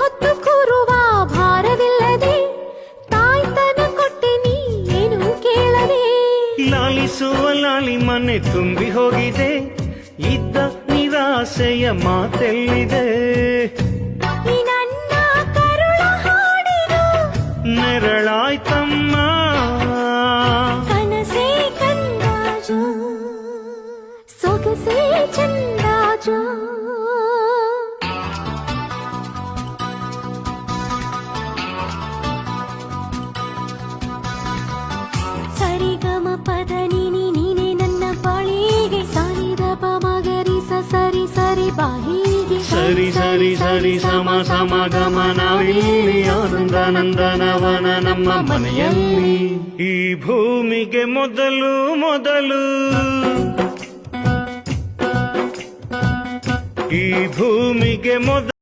ಹೊತ್ತು ಕೂರುವ ಭಾರವಿಲ್ಲದೆ ತಾಯ್ತನ ಕೊಟ್ಟೆ ನೀ ಏನು ಕೇಳದೆ? ಲಾಲಿಸುವ ಲಾಲಿ ಮನೆ ತುಂಬಿ ಹೋಗಿದೆ ಇದ್ದ ನಿರಾಸೆಯ ಮಾತೆಲ್ಲಿದೆ. ನೆರಳಾಯ್ತಮ್ಮ. ಕನಸೇ ಕಂದಾಜು ಸೊಗಸೇ ಚಂದಾಜು. ಸರಿ ಸರಿ ಬಾಹಿಗೆ ಸರಿ ಸರಿ ಸರಿ ಸಮ ಸಮ ಗಮನವಿಲ್ಲಿ ಆನಂದ ನಂದನವನ ನಮ್ಮ ಮನೆಯಲ್ಲಿ ಈ ಭೂಮಿಗೆ ಮೊದಲು ಮೊದಲು ಈ ಭೂಮಿಗೆ ಮೊದಲು